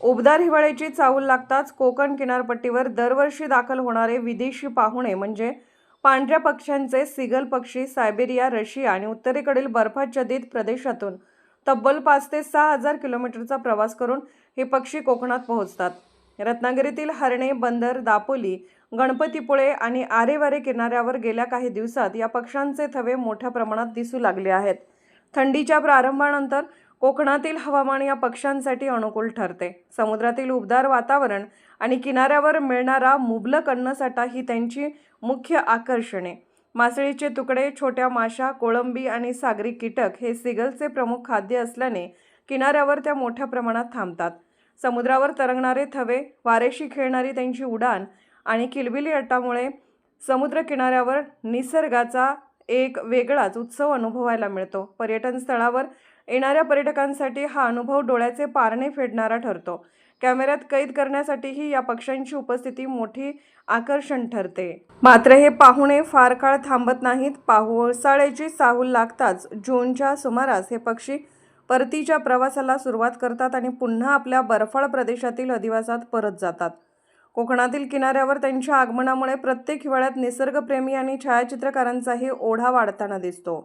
उबदार हिवाळ्याची चाहूल लागताच कोकण किनारपट्टीवर दरवर्षी दाखल होणारे विदेशी पाहुणे म्हणजे पांढऱ्या पक्ष्यांचे सिगल पक्षी सायबेरिया रशिया आणि उत्तरेकडील बर्फाच्छादित प्रदेशातून तब्बल पाच ते सहा हजार किलोमीटरचा प्रवास करून हे पक्षी कोकणात पोहोचतात. रत्नागिरीतील हरणे बंदर दापोली गणपतीपुळे आणि आरेवारे किनाऱ्यावर गेल्या काही दिवसात या पक्ष्यांचे थवे मोठ्या प्रमाणात दिसू लागले आहेत. थंडीच्या प्रारंभानंतर कोकणातील हवामान या पक्ष्यांसाठी अनुकूल ठरते. समुद्रातील उबदार वातावरण आणि किनाऱ्यावर मिळणारा मुबलक अन्नसाठा ही त्यांची मुख्य आकर्षणे. मासळीचे तुकडे छोट्या माशा कोळंबी आणि सागरी कीटक हे सिगलचे प्रमुख खाद्य असल्याने किनाऱ्यावर त्या मोठ्या प्रमाणात थांबतात. समुद्रावर तरंगणारे थवे वारेशी खेळणारी त्यांची उडान आणि किलबिली अट्टामुळे समुद्र किनाऱ्यावर निसर्गाचा एक वेगळाच उत्सव अनुभवायला मिळतो. पर्यटन स्थळावर येणाऱ्या पर्यटकांसाठी हा अनुभव डोळ्याचे पारणे फेडणारा ठरतो. कॅमेऱ्यात कैद करण्यासाठीही या पक्ष्यांची उपस्थिती मोठी आकर्षण ठरते. मात्र हे पाहुणे फार काळ थांबत नाहीत. पावसाळ्याची साहूल लागताच जूनच्या सुमारास हे पक्षी परतीच्या प्रवासाला सुरुवात करतात आणि पुन्हा आपल्या बर्फाळ प्रदेशातील अधिवासात परत जातात. कोकणातील किनाऱ्यावर त्यांच्या आगमनामुळे प्रत्येक हिवाळ्यात निसर्गप्रेमी आणि छायाचित्रकारांचाही ओढा वाढताना दिसतो.